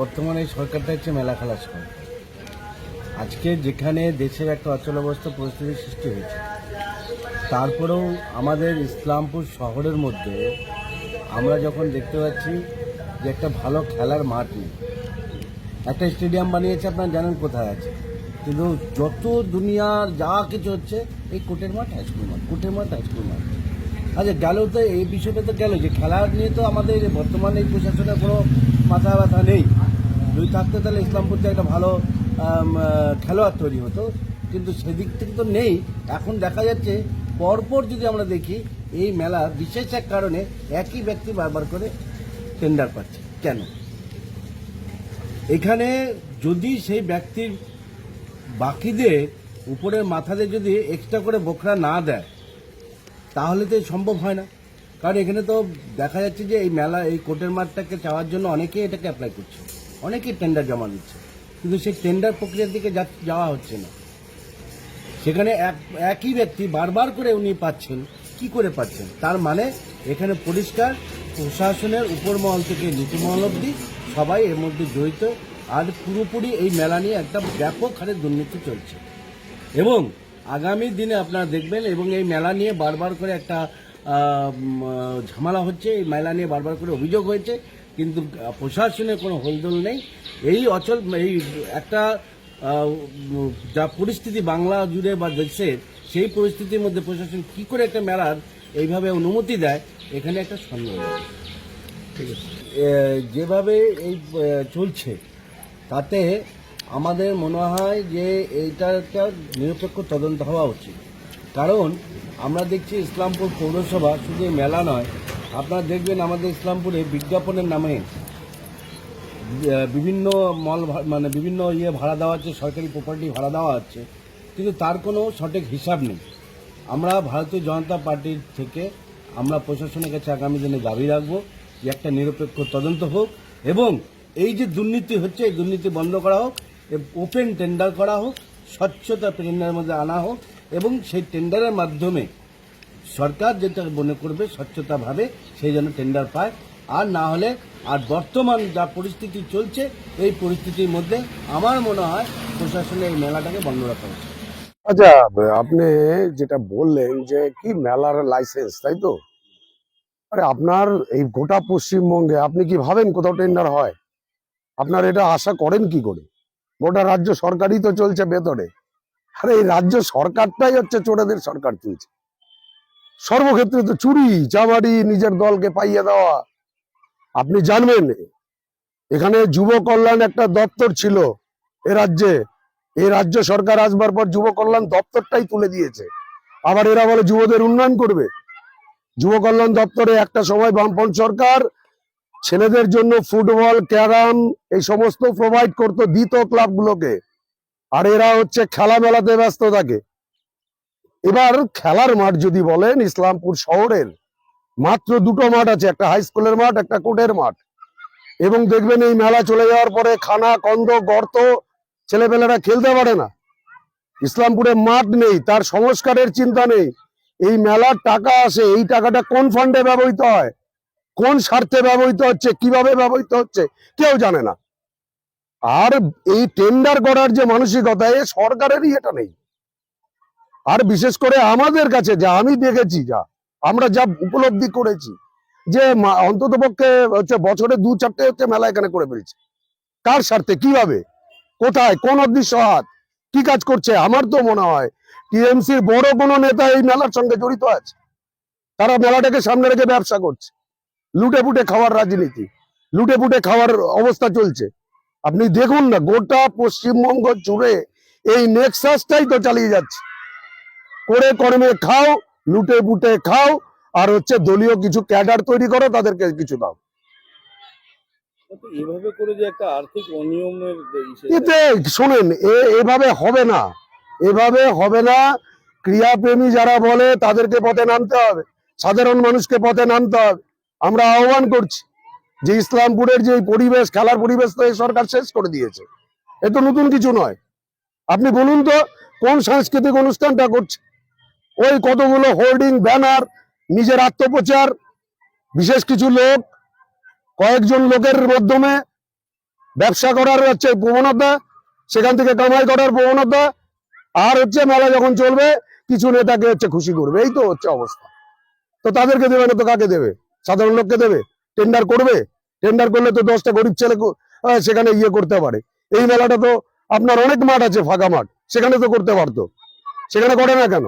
বর্তমানে এই সরকারটা হচ্ছে মেলা খেলা সরকার। আজকে যেখানে দেশের একটা অচলাবস্থা পরিস্থিতির সৃষ্টি হয়েছে, তারপরেও আমাদের ইসলামপুর শহরের মধ্যে আমরা যখন দেখতে পাচ্ছি যে একটা ভালো খেলার মাঠ নেই, একটা স্টেডিয়াম বানিয়েছে আপনারা জানেন কোথায় আছে, কিন্তু যত দুনিয়ার যা কিছু হচ্ছে, এই কোটের মাঠ হাইস্কুল মাঠ, কোটের মাঠ হাইস্কুল মাঠ। আচ্ছা গেল তো এই বিষয়টা তো গেল, যে খেলা নিয়ে তো আমাদের বর্তমানে এই প্রশাসনের কোনো মাথা ব্যথা নেই। যদি থাকতে তাহলে ইসলামপুরতে একটা ভালো খেলোয়াড় তৈরি হতো। কিন্তু সেদিক থেকে তো নেই। এখন দেখা যাচ্ছে পরপর যদি আমরা দেখি, এই মেলা বিশেষ এক কারণে একই ব্যক্তি বারবার করে টেন্ডার পাচ্ছে। কেন? এখানে যদি সেই ব্যক্তির বাকিদের উপরের মাথাতে যদি এক্সট্রা করে বোখরা না দেয়, তাহলে তো সম্ভব হয় না। কারণ এখানে তো দেখা যাচ্ছে যে এই মেলা, এই কোর্টের মাঠটাকে চাওয়ার জন্য অনেকেই এটাকে অ্যাপ্লাই করছে। অনেকেই টেন্ডার জমা দিচ্ছে। কিন্তু সেই টেন্ডার প্রক্রিয়ার দিকে যাওয়া হচ্ছে না। সেখানে এক, একই ব্যক্তি বারবার করে উনি পাচ্ছেন, কি করে পাচ্ছেন? তার মানে এখানে পরিষ্কার প্রশাসনের উপর মহল থেকে নিচু মহল অব্দি সবাই এর মধ্যে জড়িত, আর পুরোপুরি এই মেলা নিয়ে একটা ব্যাপক হারে দুর্নীতি চলছে। এবং আগামী দিনে আপনারা দেখবেন এবং এই মেলা নিয়ে বারবার করে একটা ঝামেলা হচ্ছে, এই মেলা নিয়ে বারবার করে অভিযোগ হয়েছে, কিন্তু প্রশাসনের কোনো হোলদোল নেই। এই অচল, এই একটা যা পরিস্থিতি বাংলা জুড়ে বা দেশের সেই পরিস্থিতির মধ্যে প্রশাসন কি করে একটা মেলার এইভাবে অনুমতি দেয়, এখানে একটা সন্দেহ ঠিক আছে? যেভাবে এই চলছে, তাতে আমাদের মনে হয় যে এইটা একটা নিরপেক্ষ তদন্ত হওয়া উচিত। কারণ আমরা দেখছি ইসলামপুর পৌরসভা শুধু মেলা নয়, আপনারা দেখবেন আমাদের ইসলামপুরে বিজ্ঞাপনের নামে বিভিন্ন মল মানে বিভিন্ন ইয়ে ভাড়া দেওয়া হচ্ছে, সরকারি প্রপার্টি ভাড়া দেওয়া হচ্ছে, কিন্তু তার কোনো সঠিক হিসাব নেই। আমরা ভারতীয় জনতা পার্টির থেকে আমরা প্রশাসনের কাছে আগামী দিনে দাবি রাখব যে একটা নিরপেক্ষ তদন্ত হোক এবং এই যে দুর্নীতি হচ্ছে, এই দুর্নীতি বন্ধ করা হোক ওপেন টেন্ডার করা হোক স্বচ্ছতা টেন্ডারের মধ্যে আনা হোক এবং সেই টেন্ডারের মাধ্যমে সরকার যেটা মনে করবে স্বচ্ছতাভাবে সেই জন্য টেন্ডার পায়। আর না হলে, আর বর্তমান যা পরিস্থিতি চলছে, এই পরিস্থিতির মধ্যে আমার মনে হয় প্রশাসনের এই মেলাটাকে বন্ধ রাখা উচিত। আচ্ছা আপনি যেটা বললেন যে কি মেলার লাইসেন্স তাই তো? আরে আপনার এই গোটা পশ্চিমবঙ্গে আপনি কি ভাবেন কোথাও টেন্ডার হয়? আপনার এটা আশা করেন কি করে? গোটা রাজ্য সরকারই তো চলছে ভেতরে আরে এই রাজ্য সরকারটাই হচ্ছে চোরেদের সরকার চলছে। সর্বক্ষেত্রে তো চুরি চামারি নিজের দলকে পাইয়ে দেওয়া। আপনি জানবেন, এখানে যুব কল্যাণ একটা দপ্তর ছিল এ রাজ্যে। এই রাজ্য সরকার আসবার পর যুব কল্যাণ দপ্তরটাই তুলে দিয়েছে। আবার এরা বলে যুবদের উন্নয়ন করবে। যুব কল্যাণ দপ্তরে একটা সময় বামপন্থ সরকার ছেলেদের জন্য ফুটবল, ক্যারাম, এই সমস্ত প্রোভাইড করতো দিত ক্লাবগুলোকে আর এরা হচ্ছে খেলা মেলাতে ব্যস্ত থাকে। এবার খেলার মাঠ যদি বলেন, ইসলামপুর শহরের, মাত্র দুটো মাঠ আছে, একটা হাই স্কুলের মাঠ, একটা কোর্টের মাঠ। এবং দেখবেন এই মেলা চলে যাওয়ার পরে খানা, কন্দ, গর্ত ছেলেপেলেরা খেলতে পারে না। ইসলামপুরে মাঠ নেই, তার সংস্কারের চিন্তা নেই। এই মেলার টাকা আসে, এই টাকাটা কোন ফান্ডে ব্যবহৃত হয়? কোন স্বার্থে ব্যবহৃত হচ্ছে, কীভাবে ব্যবহৃত হচ্ছে, কেউ জানে না। আর এই টেন্ডার করার যে মানসিকতা, এ সরকারেরই এটা নেই। আর বিশেষ করে আমাদের কাছে যা, আমি দেখেছি যা, আমরা যা উপলব্ধি করেছি, যে অন্তত পক্ষে হচ্ছে বছরে দু চারটে হচ্ছে মেলা এখানে করে ফেলছে। কার স্বার্থে, কীভাবে, কোথায়, কোন অদৃশ্য হাত, কি কাজ করছে, আমার তো মনে হয় টিএমসির বড় কোনো নেতা এই মেলার সঙ্গে জড়িত আছে। তারা মেলাটাকে সামনে রেখে ব্যবসা করছে। লুটে পুটে খাওয়ার রাজনীতি লুটে পুটে খাওয়ার অবস্থা চলছে। আপনি দেখুন না গোটা পশ্চিমবঙ্গ জুড়ে এই নেক্সাসটাই তো চালিয়ে যাচ্ছে। করে কর্মে খাও লুটে পুটে খাও আর হচ্ছে দলীয় কিছু ক্যাডার তৈরি করো তাদেরকে কিছু দাও। এভাবে করে যে একটা আর্থিক অনিয়মের এতে শোনেন এভাবে হবে না। এভাবে হবে না। ক্রিয়াপ্রেমী যারা বলে তাদেরকে পথে নামতে হবে। সাধারণ মানুষকে পথে নামতে হবে। আমরা আহ্বান করছি যে ইসলামপুরের যে পরিবেশ, খেলার পরিবেশ তো এই সরকার শেষ করে দিয়েছে। এ তো নতুন কিছু নয়। আপনি বলুন তো, কোন সাংস্কৃতিক অনুষ্ঠানটা করছে? ওই কতগুলো হোর্ডিং ব্যানার নিজের আত্মপ্রচার, বিশেষ কিছু লোক, কয়েকজন লোকের মাধ্যমে ব্যবসা করার হচ্ছে প্রবণতা, সেখান থেকে কামাই করার প্রবণতা, আর হচ্ছে মেলা যখন চলবে, কিছু নেতাকে হচ্ছে খুশি করবে। এই তো হচ্ছে অবস্থা। তো তাদেরকে দেবে না তো কাকে দেবে? সাধারণ লোককে দেবে টেন্ডার করবে টেন্ডার করলে তো দশটা গরিব ছেলে সেখানে ইয়ে করতে পারে। এই মেলাটা তো আপনার অনেক মাঠ আছে, ফাঁকা মাঠ, সেখানে তো করতে পারতো। সেখানে করে না কেন?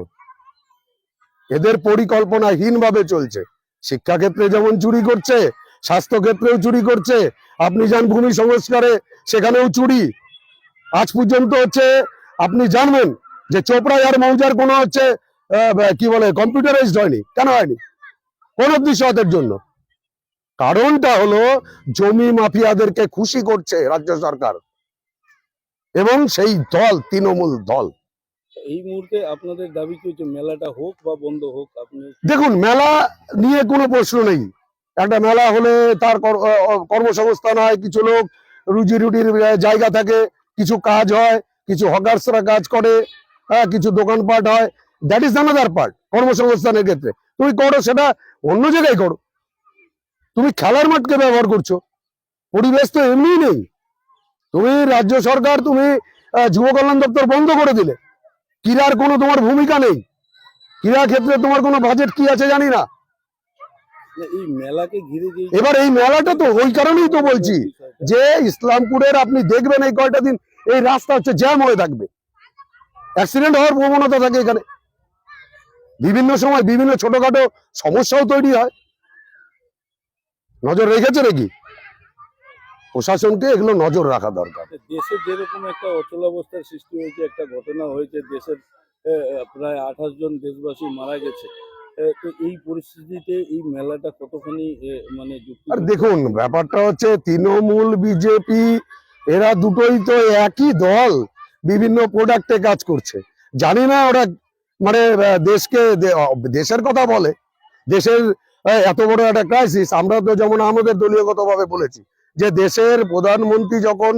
এদের পরিকল্পনাহীন ভাবে চলছে। শিক্ষাক্ষেত্রে যেমন চুরি করছে স্বাস্থ্য ক্ষেত্রেও চুরি করছে, আপনি যান ভূমি সংস্কারে, সেখানেও চুরি। আজ পর্যন্ত হচ্ছে, আপনি জানবেন যে চোপড়ায় আর মৌজার কোনো হচ্ছে কি বলে কম্পিউটারাইজড হয়নি। কেন হয়নি? কোন জন্য। কারণটা হলো জমি মাফিয়াদেরকে খুশি করছে রাজ্য সরকার এবং সেই দল তৃণমূল দল। এই মুহূর্তে আপনাদের দাবি কি হচ্ছে মেলাটা হোক বা বন্ধ হোক আপনি দেখুন মেলা নিয়ে কোনো প্রশ্ন নেই। একটা মেলা হলে তার কর্মসংস্থান হয় কিছু লোক রুজি রুটির জায়গা থাকে কিছু কাজ হয় কিছু হকার্সরা কাজ করে হ্যাঁ কিছু দোকানপাট হয় দ্যাট ইজ আনাদার পার্ট কর্মসংস্থানের ক্ষেত্রে। তুমি করো সেটা অন্য জায়গায় করো। তুমি খেলার মাঠকে ব্যবহার করছ। পরিবেশ তো এমনি নেই। তুমি রাজ্য সরকার তুমি যুব কল্যাণ দপ্তর বন্ধ করে দিলে। ক্রীড়ার কোনো তোমার ভূমিকা নেই। ক্রীড়া ক্ষেত্রে তোমার কোনো বাজেট কি আছে জানি না। এবার এই মেলাটা তো ওই কারণেই তো বলছি যে ইসলামপুরের আপনি দেখবেন এই কয়টা দিন এই রাস্তা হচ্ছে জ্যাম হয়ে থাকবে। অ্যাক্সিডেন্ট হওয়ার প্রবণতা থাকে এখানে। বিভিন্ন সময় বিভিন্ন ছোটখাটো সমস্যাও তৈরি হয়। নজর রেখেছে নাকি? প্রশাসনকে এগুলো নজর রাখা দরকার। দেশে যেরকম একটা অচলাবস্থার সৃষ্টি হয়েছে একটা ঘটনা হয়েছে দেশের প্রায় আঠাশ জন দেশবাসী মারা গেছে। তো এই পরিস্থিতিতে এই মেলাটা কতখানি মানে আর দেখুন ব্যাপারটা হচ্ছে তৃণমূল বিজেপি এরা দুটোই তো একই দল বিভিন্ন প্রোডাক্টে কাজ করছে। জানি না ওরা মানে দেশকে দেশের কথা বলে, দেশের এত বড় একটা ক্রাইসিস আমরা তো যেমন আমাদের দলীয়গতভাবে বলেছি, যে দেশের প্রধানমন্ত্রী যখন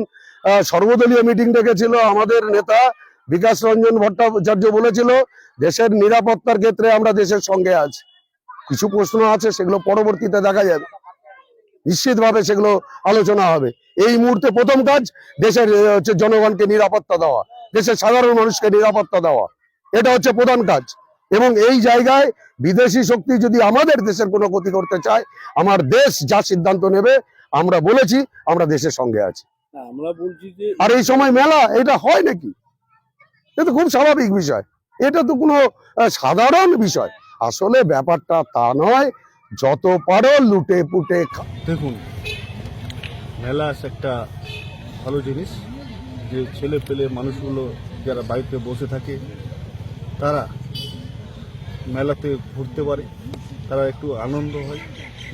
সর্বদলীয় মিটিং ডেকেছিল, আমাদের নেতা বিকাশ রঞ্জন ভট্টাচার্য বলেছিল, দেশের নিরাপত্তার ক্ষেত্রে আমরা দেশের সঙ্গে আছি। কিছু প্রশ্ন আছে, সেগুলো পরবর্তীতে দেখা যাবে। নিশ্চিতভাবে সেগুলো আলোচনা হবে। এই মুহূর্তে প্রথম কাজ, দেশের হচ্ছে জনগণকে নিরাপত্তা দেওয়া, দেশের সাধারণ মানুষকে নিরাপত্তা দেওয়া। এটা হচ্ছে প্রধান কাজ। এবং এই জায়গায় বিদেশি শক্তি যদি আমাদের দেশের কোনো ক্ষতি করতে চায় আমার দেশ যা সিদ্ধান্ত নেবে আমরা বলেছি আমরা দেশের সঙ্গে আছি। আমরা বলছি যে আর এই সময় মেলা এটা হয় নাকি? এটা খুব স্বাভাবিক বিষয়। এটা তো কোনো সাধারণ বিষয়। আসলে ব্যাপারটা তা নয় যত পারো লুটে পুটে দেখুন মেলা একটা ভালো জিনিস। যে ছেলে পেলে মানুষগুলো যারা বাড়িতে বসে থাকে তারা মেলাতে ঘুরতে পারে, তারা একটু আনন্দ হয়,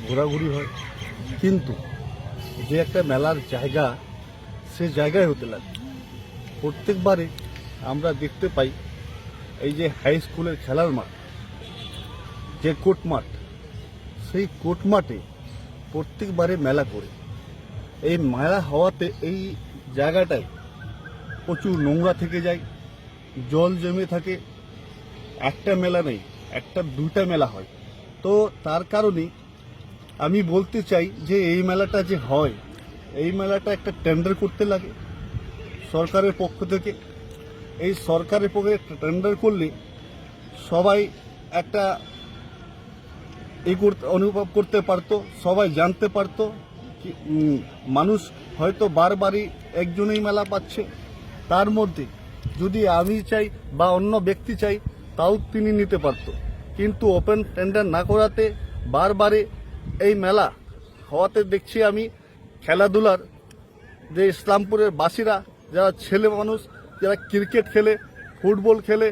ঘোরাঘুরি হয়। কিন্তু যে একটা মেলার জায়গা, সে জায়গায় হতে লাগে। প্রত্যেকবারে আমরা দেখতে পাই, এই যে হাই স্কুলের খেলার মাঠ, যে কোর্ট মাঠ, সেই কোর্ট মাঠে প্রত্যেকবারে মেলা করে। এই মেলা হওয়াতে এই জায়গাটায় প্রচুর নোংরা থেকে যায়, জল জমে থাকে একটা মেলা নেই, একটা দুইটা মেলা হয়। তো তার কারণে আমি বলতে চাই যে এই মেলাটা যে হয়, এই মেলাটা একটা টেন্ডার করতে লাগে সরকারের পক্ষ থেকে। এই সরকারের পক্ষে টেন্ডার করলে সবাই একটা এই করতে, অনুভব করতে পারতো, সবাই জানতে পারতো মানুষ হয়তো বারবারই একজনেই মেলা পাচ্ছে। তার মধ্যে যদি আমি চাই বা অন্য ব্যক্তি চাই তাও তিনি নিতে পারতো। কিন্তু ওপেন টেন্ডার না করাতে বারবারে এই মেলা হওয়াতে দেখছি আমি খেলাধুলার যে ইসলামপুরের বাসীরা, যারা ছেলে মানুষ, যারা ক্রিকেট খেলে, ফুটবল খেলে,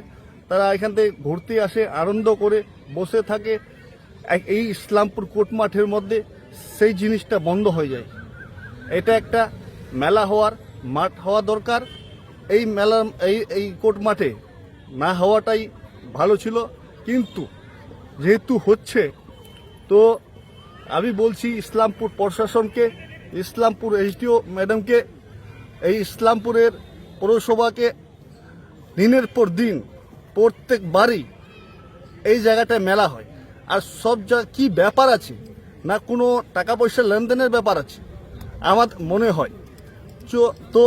তারা এখান থেকে ঘুরতে আসে, আনন্দ করে বসে থাকে। এই ইসলামপুর কোর্ট মাঠের মধ্যে সেই জিনিসটা বন্ধ হয়ে যায়। এটা একটা মেলা হওয়ার মাঠ হওয়া দরকার। এই মেলা এই এই কোর্ট মাঠে না হওয়াটাই ভালো ছিল, কিন্তু যেহেতু হচ্ছে, তো আমি বলছি ইসলামপুর প্রশাসনকে, ইসলামপুর এসডিও ম্যাডামকে, এই ইসলামপুরের পৌরসভাকে দিনের পর দিন প্রত্যেকবারই এই জায়গাটায় মেলা হয়। আর সব জায়গা কি ব্যাপার আছে, না কোনো টাকা পয়সা লেনদেনের ব্যাপার আছে, আমার মনে হয়। তো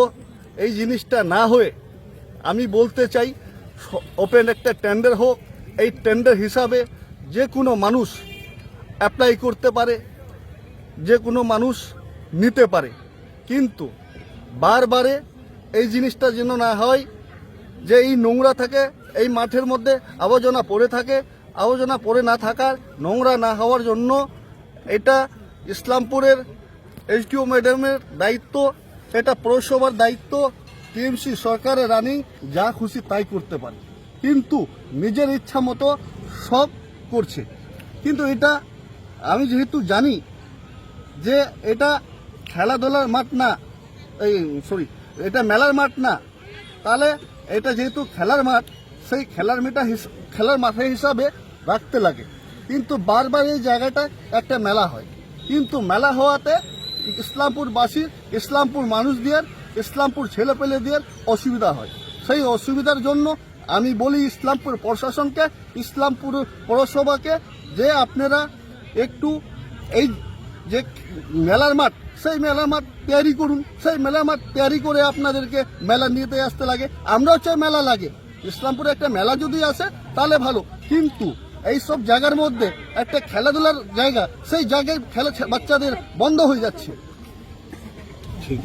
এই জিনিসটা না হয়ে আমি বলতে চাই ওপেন একটা টেন্ডার হোক, এই টেন্ডার হিসাবে যে কোনো মানুষ অ্যাপ্লাই করতে পারে, যে কোনো মানুষ নিতে পারে। কিন্তু বারবারে এই জিনিসটা যেন না হয়, যে এই নোংরা থাকে, এই মাঠের মধ্যে আবর্জনা পড়ে থাকে, আবর্জনা পড়ে না থাকার, নোংরা না হওয়ার জন্য এটা ইসলামপুরের এইচডিও ম্যাডামের দায়িত্ব, এটা পৌরসভার দায়িত্ব টিএমসি সরকারের রানিং যা খুশি তাই করতে পারে। কিন্তু নিজের ইচ্ছা মতো সব করছে। কিন্তু এটা আমি যেহেতু জানি যে এটা খেলাধুলার মাঠ না, এই সরি এটা মেলার মাঠ না, তাহলে এটা যেহেতু খেলার মাঠ, সেই খেলার মেটা খেলার মাঠের হিসাবে রাখতে লাগে। কিন্তু বারবার এই জায়গাটা একটা মেলা হয়। কিন্তু মেলা হওয়াতে ইসলামপুরবাসীর ইসলামপুর মানুষদের ইসলামপুর ছেলেপেলেদের অসুবিধা হয়। সেই অসুবিধার জন্য আমি বলি ইসলামপুর প্রশাসনকে, ইসলামপুর পৌরসভাকে যে আপনারা একটু এই যে মেলার মাঠ, সেই মেলার মাঠ তৈরি করুন। সেই মেলার মাঠ তৈরি করে আপনাদেরকে মেলা নিতে আসতে লাগে। আমরাও চাই মেলা লাগে। ইসলামপুরে একটা মেলা যদি আসে, তাহলে ভালো। কিন্তু এই সব জায়গার মধ্যে একটা খেলাধুলার জায়গা, সেই জায়গায় খেলা বাচ্চাদের বন্ধ হয়ে যাচ্ছে। ঠিক।